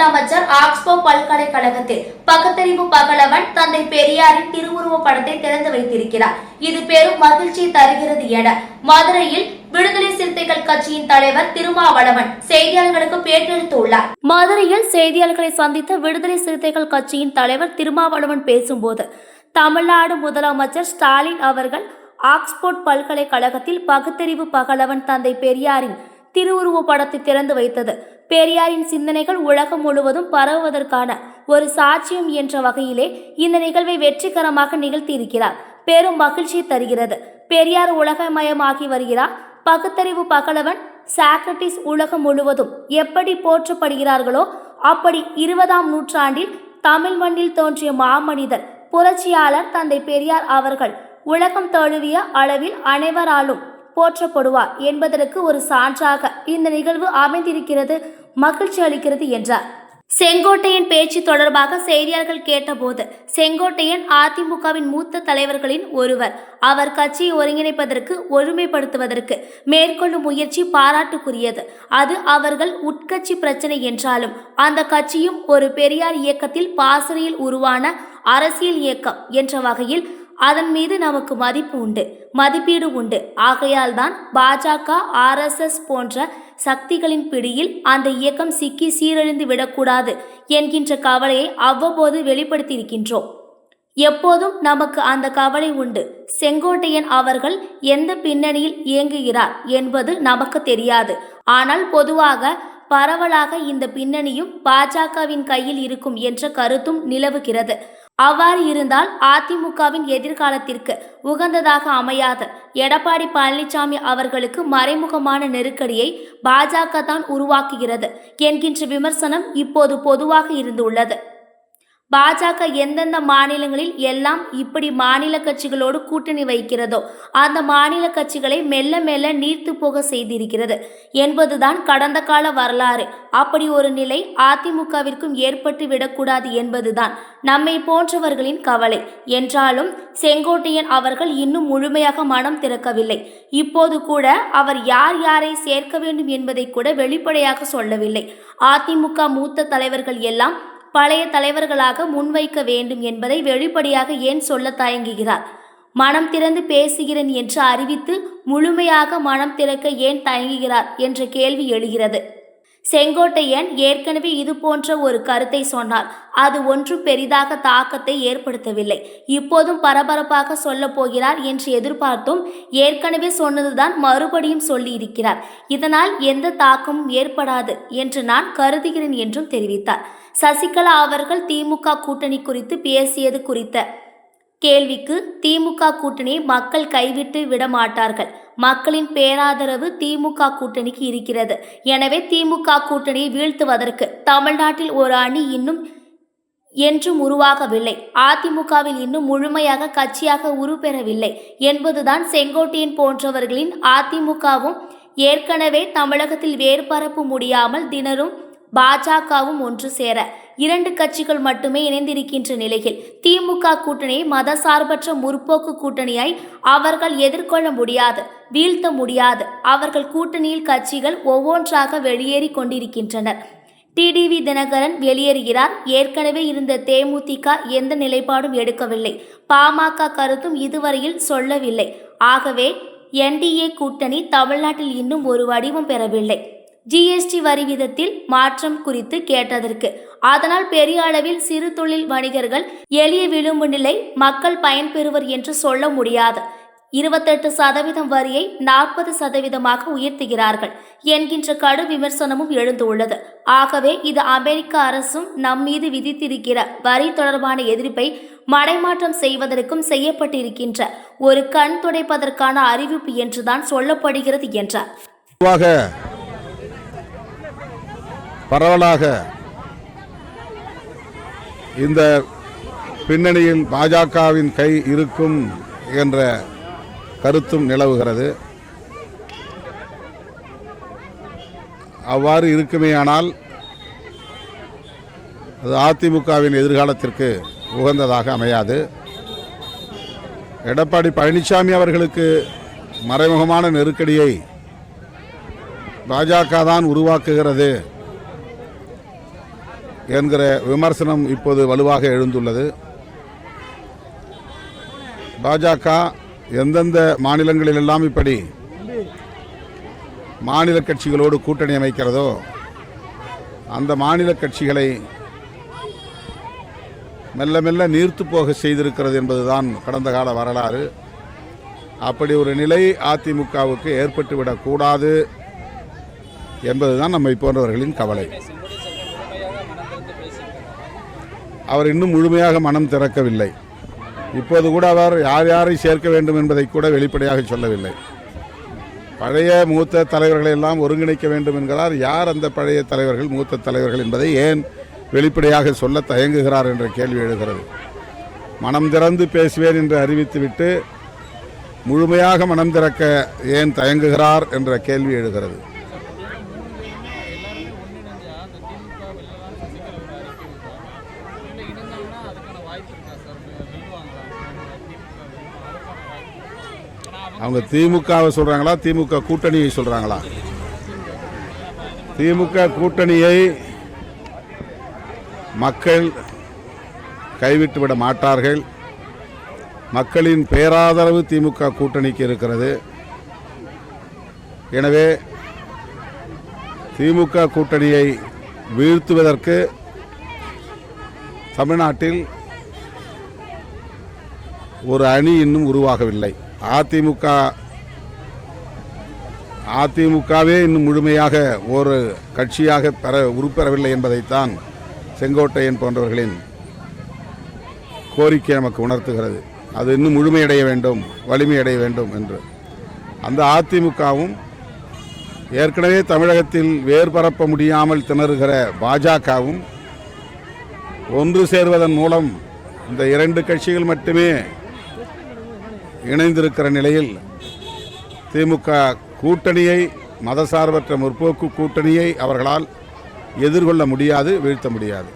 முதலமைச்சர் ஆக்ஸ்போ பல்கலைக்கழகத்தில் பகுத்தறிவு பகலவன் தந்தை பெரியாரின் திருவுருவ படத்தை திறந்து வைத்திருக்கிறார். இது பெரும் மகிழ்ச்சி தருகிறது என மதுரையில் விடுதலை சிறுத்தைகள் கட்சியின் தலைவர் திருமாவளவன் செய்தியாளர்களுக்கு பேட்டியளித்துள்ளார் மதுரையில் செய்தியாளர்களை சந்தித்த விடுதலை சிறுத்தைகள் கட்சியின் தலைவர் திருமாவளவன் பேசும்போது தமிழ்நாடு முதலமைச்சர் ஸ்டாலின் அவர்கள் ஆக்ஸ்போர்ட் பல்கலைக்கழகத்தில் பகுத்தறிவு பகலவன் தந்தை பெரியாரின் திருவுருவ படத்தை திறந்து வைத்தது. பெரியாரின் சிந்தனைகள் உலகம் முழுவதும் பரவுவதற்கான ஒரு சாட்சியம் என்ற வகையிலே இந்த நிகழ்வை வெற்றிகரமாக நிகழ்த்தியிருக்கிறார். பெரும் மகிழ்ச்சி தருகிறது. பெரியார் உலகமயமாகி வருகிறார். பகுத்தறிவு பகலவன் சாக்ரட்டிஸ் உலகம் முழுவதும் எப்படி போற்றப்படுகிறார்களோ அப்படி இருபதாம் நூற்றாண்டில் தமிழ் மண்ணில் தோன்றிய மாமனிதர் புரட்சியாளர் தந்தை பெரியார் அவர்கள் உலகம் தழுவிய அளவில் அனைவராலும் போற்றப்படுவார் என்பதற்கு ஒரு சான்றாக இந்த நிகழ்வு அமைந்திருக்கிறது. மகிழ்ச்சி அளிக்கிறது என்றார். செங்கோட்டையன் பேச்சு தொடர்பாக செய்தியாளர்கள் கேட்டபோது செங்கோட்டையன் அதிமுகவின் மூத்த தலைவர்களின் ஒருவர். அவர் கட்சியை ஒருங்கிணைப்பதற்கு ஒழுமைப்படுத்துவதற்கு மேற்கொள்ளும் முயற்சி பாராட்டுக்குரியது. அது அவர்கள் உட்கட்சி பிரச்சனை என்றாலும் அந்த கட்சியும் ஒரு பெரியார் இயக்கத்தில் பாசறையில் உருவான அரசியல் இயக்கம் என்ற வகையில் அதன் மீது நமக்கு மதிப்பு உண்டு. மதிப்பீடு உண்டு. ஆகையால் தான் பாஜக ஆர்எஸ்எஸ் போன்ற சக்திகளின் பிடியில் அந்த இயக்கம் சிக்கி சீரழிந்து விடக்கூடாது என்கின்ற கவலையை அவ்வப்போது வெளிப்படுத்தியிருக்கின்றோம். எப்போதும் நமக்கு அந்த கவலை உண்டு. செங்கோட்டையன் அவர்கள் எந்த பின்னணியில் இயங்குகிறார் என்பது நமக்கு தெரியாது. ஆனால் பொதுவாக பரவலாக இந்த பின்னணியும் பாஜகவின் கையில் இருக்கும் என்ற கருத்தும் நிலவுகிறது. அவ்வாறு இருந்தால் அதிமுகவின் எதிர்காலத்திற்கு உகந்ததாக அமையாத. எடப்பாடி பழனிசாமி அவர்களுக்கு மறைமுகமான நெருக்கடியை பாஜக தான் உருவாக்குகிறது என்கின்ற விமர்சனம் இப்போது பொதுவாக இருந்துள்ளது. பாஜக எந்தெந்த மாநிலங்களில் எல்லாம் இப்படி மாநில கட்சிகளோடு கூட்டணி வைக்கிறதோ அந்த மாநில கட்சிகளை மெல்ல மெல்ல நீர்த்து போக செய்திருக்கிறது. என்பதுதான் கடந்த கால வரலாறு. அப்படி ஒரு நிலை அதிமுகவிற்கும் ஏற்பட்டு விடக்கூடாது என்பதுதான் நம்மை போன்றவர்களின் கவலை. என்றாலும் செங்கோட்டையன் அவர்கள் இன்னும் முழுமையாக மனம் திறக்கவில்லை. இப்போது கூட அவர் யார் யாரை சேர்க்க வேண்டும் என்பதை கூட வெளிப்படையாக சொல்லவில்லை. அதிமுக மூத்த தலைவர்கள் எல்லாம் பழைய தலைவர்களாக முன்வைக்க வேண்டும் என்பதை வெளிப்படையாக ஏன் சொல்ல தயங்குகிறார்? மனம் திறந்து பேசுகிறேன் என்று அறிவித்து முழுமையாக மனம் திறக்க ஏன் தயங்குகிறார் என்ற கேள்வி எழுகிறது. செங்கோட்டையன் ஏற்கனவே இது போன்ற ஒரு கருத்தை சொன்னார். அது ஒன்றும் பெரிதாக தாக்கத்தை ஏற்படுத்தவில்லை. இப்போதும் பரபரப்பாக சொல்ல போகிறார் என்று எதிர்பார்த்தும் ஏற்கனவே சொன்னதுதான் மறுபடியும் சொல்லியிருக்கிறார். இதனால் எந்த தாக்கமும் ஏற்படாது என்று நான் கருதுகிறேன் என்றும் தெரிவித்தார். சசிகலா அவர்கள் திமுக கூட்டணி குறித்து பேசியது குறித்த கேள்விக்கு திமுக கூட்டணியை மக்கள் கைவிட்டு விட மாட்டார்கள். மக்களின் பேராதரவு திமுக கூட்டணிக்கு இருக்கிறது. எனவே திமுக கூட்டணியை வீழ்த்துவதற்கு தமிழ்நாட்டில் ஒரு அணி இன்னும் என்றும் உருவாகவில்லை. அதிமுகவில் இன்னும் முழுமையாக கட்சியாக உருப்பெறவில்லை என்பதுதான் செங்கோட்டையன் போன்றவர்களின் அதிமுகவும் ஏற்கனவே தமிழகத்தில் வேறுபரப்பு முடியாமல் தினரும் பாஜகவும் ஒன்று சேர இரண்டு கட்சிகள் மட்டுமே இணைந்திருக்கின்ற நிலையில் திமுக கூட்டணியை மதசார்பற்ற முற்போக்கு கூட்டணியை அவர்கள் எதிர்கொள்ள முடியாது வீழ்த்த முடியாது. அவர்கள் கூட்டணியில் கட்சிகள் ஒவ்வொன்றாக வெளியேறி கொண்டிருக்கின்றனர். டிடிவி தினகரன் வெளியேறுகிறார். ஏற்கனவே இருந்த தேமுதிக எந்த நிலைப்பாடும் எடுக்கவில்லை. பாமக கருத்தும் இதுவரையில் சொல்லவில்லை. ஆகவே என்டிஏ கூட்டணி தமிழ்நாட்டில் இன்னும் ஒரு வடிவம் பெறவில்லை. ஜிஎஸ்டி வரி விதத்தில் மாற்றம் குறித்து கேட்டதற்கு. அதனால் பெரிய அளவில் சிறு தொழில் வணிகர்கள் எளிய விளிம்பு நிலை மக்கள் பயன்பெறுவர் என்று சொல்ல முடியாது. இருபத்தெட்டு சதவீதம் வரியை நாற்பது சதவீதமாக உயர்த்துகிறார்கள் என்கின்ற கடு விமர்சனமும் எழுந்துள்ளது. ஆகவே இது அமெரிக்க அரசும் நம் மீது விதித்திருக்கிற வரி தொடர்பான எதிர்ப்பை மடைமாற்றம் செய்வதற்கும் செய்யப்பட்டிருக்கின்ற ஒரு கண் துடைப்பதற்கான அறிவிப்பு என்றுதான் சொல்லப்படுகிறது என்றார். பரவலாக இந்த பின்னணியில் பாஜகவின் கை இருக்கும் என்ற கருத்தும் நிலவுகிறது. அவ்வாறு இருக்குமேயானால் அது அதிமுகவின் எதிர்காலத்திற்கு உகந்ததாக அமையாது. எடப்பாடி பழனிசாமி அவர்களுக்கு மறைமுகமான நெருக்கடியை பாஜக தான் உருவாக்குகிறது. என்கிற விமர்சனம் இப்போது வலுவாக எழுந்துள்ளது. பாஜக எந்தெந்த மாநிலங்களிலெல்லாம் இப்படி மாநில கட்சிகளோடு கூட்டணி அமைக்கிறதோ அந்த மாநில கட்சிகளை மெல்ல மெல்ல நீர்த்து போக செய்திருக்கிறது என்பதுதான் கடந்த கால வரலாறு. அப்படி ஒரு நிலை அதிமுகவுக்கு ஏற்பட்டுவிடக்கூடாது என்பதுதான் நம்மை போன்றவர்களின் கவலை. அவர் இன்னும் முழுமையாக மனம் திறக்கவில்லை. இப்போது கூட அவர் யார் யாரை சேர்க்க வேண்டும் என்பதை கூட வெளிப்படையாக சொல்லவில்லை. பழைய மூத்த தலைவர்களை எல்லாம் ஒருங்கிணைக்க வேண்டும் என்கிறார். யார் அந்த பழைய தலைவர்கள் மூத்த தலைவர்கள் என்பதை ஏன் வெளிப்படையாக சொல்ல தயங்குகிறார் என்ற கேள்வி எழுகிறது. மனம் திறந்து பேசுவேன் என்று அறிவித்துவிட்டு முழுமையாக மனம் திறக்க ஏன் தயங்குகிறார் என்ற கேள்வி எழுகிறது. அவங்க திமுகவை சொல்கிறாங்களா திமுக கூட்டணியை சொல்கிறாங்களா திமுக கூட்டணியை மக்கள் கைவிட்டு விட மாட்டார்கள். மக்களின் பேராதரவு திமுக கூட்டணிக்கு இருக்கிறது. எனவே திமுக கூட்டணியை வீழ்த்துவதற்கு தமிழ்நாட்டில் ஒரு அணி இன்னும் உருவாகவில்லை. அதிமுக அதிமுகவே இன்னும் முழுமையாக ஒரு கட்சியாக பெற உருப்பெறவில்லை என்பதைத்தான் செங்கோட்டையன் போன்றவர்களின் கோரிக்கை நமக்கு உணர்த்துகிறது. அது இன்னும் முழுமையடைய வேண்டும் வலிமையடைய வேண்டும் என்று. அந்த அதிமுகவும் ஏற்கனவே தமிழகத்தில் வேர் பரப்ப முடியாமல் திணறுகிற பாஜகவும் ஒன்று சேர்வதன் மூலம் இந்த இரண்டு கட்சிகள் மட்டுமே இணைந்திருக்கிற நிலையில் திமுக கூட்டணியை மதசார்பற்ற முற்போக்கு கூட்டணியை அவர்களால் எதிர்கொள்ள முடியாது வீழ்த்த முடியாது.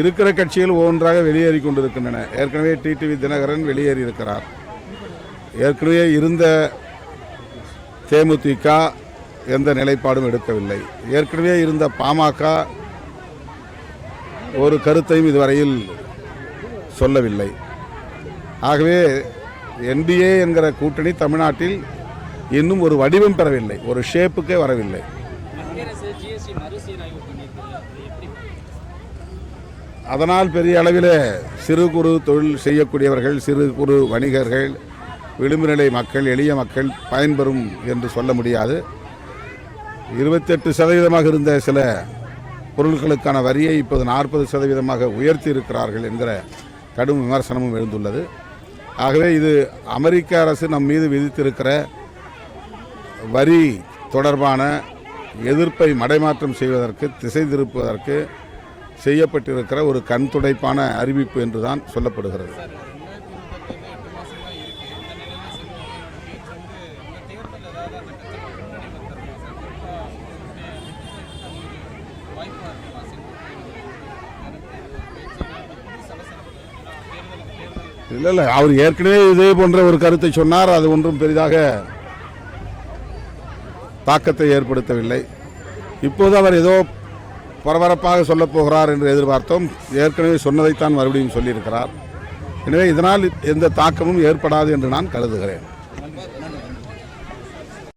இருக்கிற கட்சிகள் ஒவ்வொன்றாக வெளியேறி கொண்டிருக்கின்றன. ஏற்கனவே டிடிவி தினகரன் வெளியேறி இருக்கிறார் ஏற்கனவே இருந்த தேமுதிக எந்த நிலைப்பாடும் எடுக்கவில்லை. ஏற்கனவே இருந்த பாமக ஒரு கருத்தையும் இதுவரையில் சொல்லவில்லை. ஆகவே என்டிஏ என்கிற கூட்டணி தமிழ்நாட்டில் இன்னும் ஒரு வடிவம் பெறவில்லை ஒரு ஷேப்புக்கே வரவில்லை. அதனால் பெரிய அளவில் சிறு குறு தொழில் செய்யக்கூடியவர்கள் சிறு குறு வணிகர்கள் விளிம்புநிலை மக்கள் எளிய மக்கள் பயன்பெறும் என்று சொல்ல முடியாது. இருபத்தெட்டு சதவீதமாக இருந்த சில பொருட்களுக்கான வரியை இப்போது நாற்பது சதவீதமாக உயர்த்தி இருக்கிறார்கள் என்கிற கடும் விமர்சனமும் எழுந்துள்ளது. ஆகவே இது அமெரிக்க அரசு நம் மீது விதித்திருக்கிற வரி தொடர்பான எதிர்ப்பை மடைமாற்றம் செய்வதற்கு திசை திருப்புவதற்கு செய்யப்பட்டிருக்கிற ஒரு கண் துடைப்பான அறிவிப்பு என்றுதான் சொல்லப்படுகிறது. இல்லை இல்லை அவர் ஏற்கனவே இதே போன்ற ஒரு கருத்தை சொன்னார். அது ஒன்றும் பெரிதாக தாக்கத்தை ஏற்படுத்தவில்லை. இப்போது அவர் ஏதோ பரபரப்பாக சொல்லப் போகிறார் என்று எதிர்பார்த்தோம். ஏற்கனவே சொன்னதைத்தான் மறுபடியும் சொல்லியிருக்கிறார். எனவே இதனால் எந்த தாக்கமும் ஏற்படாது என்று நான் கருதுகிறேன்.